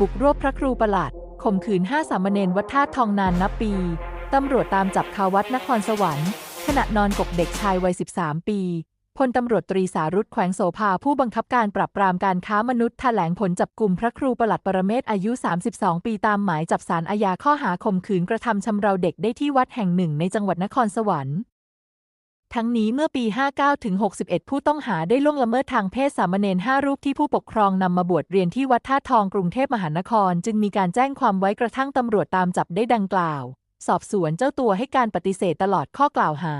บุกรวบพระครูประหลัดข่มขืนห้าสามเณรวัดท่าตุทองนานนับปี ตำรวจตามจับคาวัดนครสวรรค์ ขณะนอนกกเด็กชายวัย 13 ปีพลตำรวจตรีสารุตแขวงโสภาผู้บังคับการปราบปรามการค้ามนุษย์แถลงผลจับกลุ่มพระครูประหลัดปรเมศอายุ 32 ปีตามหมายจับสารอาญาข้อหาข่มขืนกระทำชำเราเด็กได้ที่วัดแห่งหนึ่งในจังหวัดนครสวรรค์ ทั้งนี้เมื่อปี 59 ถึง 61 ผู้ต้องหาได้ล่วงละเมิดทางเพศสามเณร5รูปที่ผู้ปกครองนำมาบวชเรียนที่วัดท่าทองกรุงเทพมหานคร จึงมีการแจ้งความไว้กระทั่งตำรวจตามจับได้ดังกล่าว สอบสวนเจ้าตัวให้การปฏิเสธตลอดข้อกล่าวหา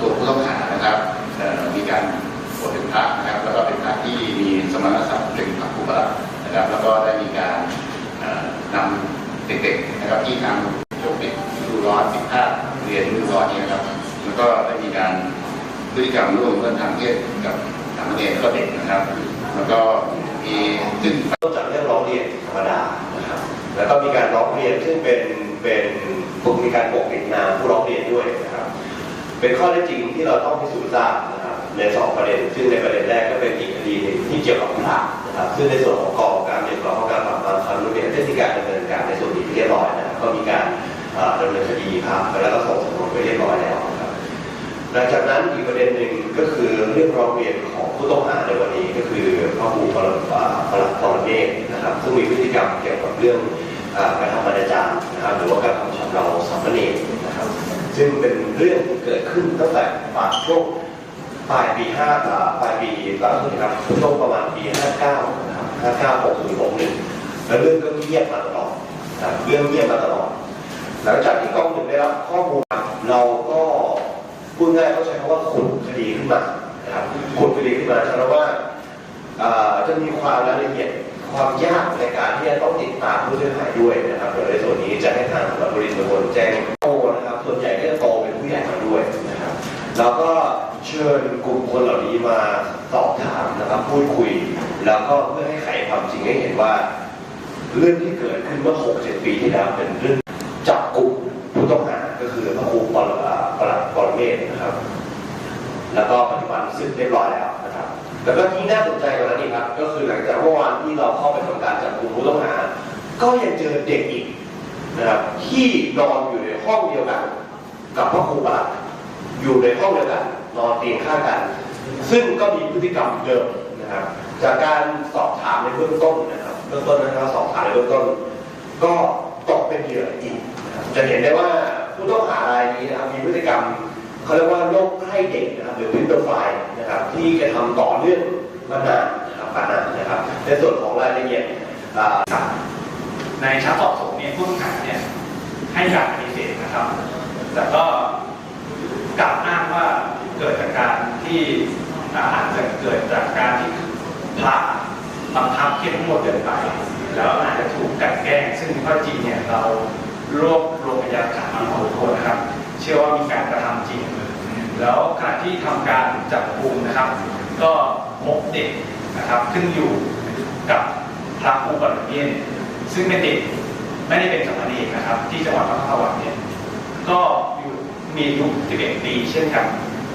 ตัวผู้ต้องหานะครับมีการบวชเป็นพระนะครับแล้วก็เป็นพระที่มีสมณศักดิ์เป็นพระผู้ประหลาดนะครับ แล้วก็ได้มีการนำเด็กๆนะครับที่ทางช่วงปิดฤดูร้อนปิดภาเรียนฤดูร้อนนี้นะครับ แล้วก็ได้มีการพฤติกรรมร่วมเพื่อนทางเพศกับสามเณรแล้วก็เด็กนะครับ แล้วก็มีซึ่งนอกจากเรื่องร้องเรียนธรรมดานะครับ แล้วก็มีการร้องเรียนซึ่งเป็นเป็นมีการปกปิดนามผู้ร้องเรียนด้วยนะครับ เป็นข้อเท็จจริงที่เราต้องพิสูจน์ทราบนะครับในสองประเด็น ซึ่งในประเด็นแรกก็เป็นอีกคดีหนึ่งที่เกี่ยวกับพระนะครับ ซึ่งในส่วนของกองการเรียนกองการปราบปรามความรุนแรงได้มีการดำเนินการในส่วนนี้เรียบร้อยนะครับก็มีการดำเนินคดีครับแล้ว หลังจากนั้นอีกประเด็นหนึ่งก็คือเรื่องร้องเรียนของผู้ต้องหาในวันนี้ก็คือพระครูปรอ่าประหลัดปรเมศนะครับซึ่งมีพฤติกรรมเกี่ยวกับเรื่องการทำอนาจารนะครับหรือว่าการทำชำเราสามเณรนะครับซึ่งเป็นเรื่องที่เกิดขึ้นตั้งแต่ปลายช่วงปลายปี5อ่าปลายปีปลายปีครับช่วงประมาณปี 59นะครับ59 60 61แล้วเรื่องก็เงียบมาตลอดเรื่องเงียบมาตลอด หลังจากที่กองหนึ่งได้รับข้อมูลเราก็ พูดง่ายเขาใช้คำว่าขุดคดีขึ้นมานะครับขุดคดีขึ้นมาเพราะว่าจะมีความรายละเอียดความยากในการที่จะต้องติดตามผู้เสียหายด้วยนะครับโดยในส่วนนี้จะให้ทางบริษัทคนแจ้งโตนะครับส่วนใหญ่ก็จะโตเป็นผู้ใหญ่มาด้วยนะครับแล้วก็เชิญกลุ่มคนเหล่านี้มาสอบถามนะครับพูดคุย แล้วก็เพื่อให้ไขความจริงให้เห็นว่า เรื่องที่เกิดขึ้นเมื่อ 6-7 ปีที่แล้วเป็นเรื่องจับกลุ่มผู้ต้องหาก็คือพระครูปรอ่าประหลัดปรเมศนะครับ แล้วก็ปัจจุบันสึกเรียบร้อยแล้วนะครับ แล้วก็ที่น่าสนใจกว่านั้นอีกครับ ก็คือหลังจากเมื่อวานที่เราเข้าไปทำการจับกลุ่มผู้ต้องหา ก็ยังเจอเด็กอีกนะครับที่นอนอยู่ในห้องเดียวกัน กับพระครูประหลัดอยู่ในห้องเดียวกันนอนเตียงข้างกัน ซึ่งก็มีพฤติกรรมเดิมนะครับ จากการสอบถามในเบื้องต้นนะครับเบื้องต้นนะครับสอบถามในเบื้องต้น ก็ตกเป็นเหยื่ออีกจะเห็นได้ว่าผู้ต้องหารายนี้นะครับมีพฤติกรรม เขาเรียกว่าโรคใคร่เด็กนะครับหรือพิษโฟายนะครับที่กระทำต่อเนื่องมานานนะครับมานานนะครับ ในส่วนของรายละเอียดอ่ารในชั้นสอบสวนเนี่ยผู้ต้องหาเนี่ยให้การปฏิเสธนะครับ แต่ก็กล่าวอ้างว่าเกิดจากการที่อาอาจจะเกิดจากการที่พระบังคับเข้มงวดเกินไป แล้วอาจจะถูกกันแกล้ง ซึ่งข้อจริงเนี่ยเรารวบรวมพยานหลักฐานมาพอสมควรนะครับ เชื่อว่ามีการกระทำจริง แล้วขณะที่ทำการจับกุมนะครับ ก็พบเด็กนะครับขึ้นอยู่กับพระครูปัตเมียนซึ่งเป็นเด็กไม่ได้เป็นสามเณรนะครับ ที่จังหวัดนครสวรรค์เนี่ยก็อยู่มีอายุ11 ปีเช่นกัน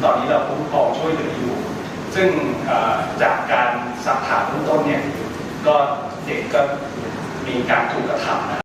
ตอนนี้เราคุ้มครองช่วยเหลืออยู่ ซึ่งจากการสักถามเบื้องต้นเนี่ยก็เด็กก็มีการถูกกระทำนะ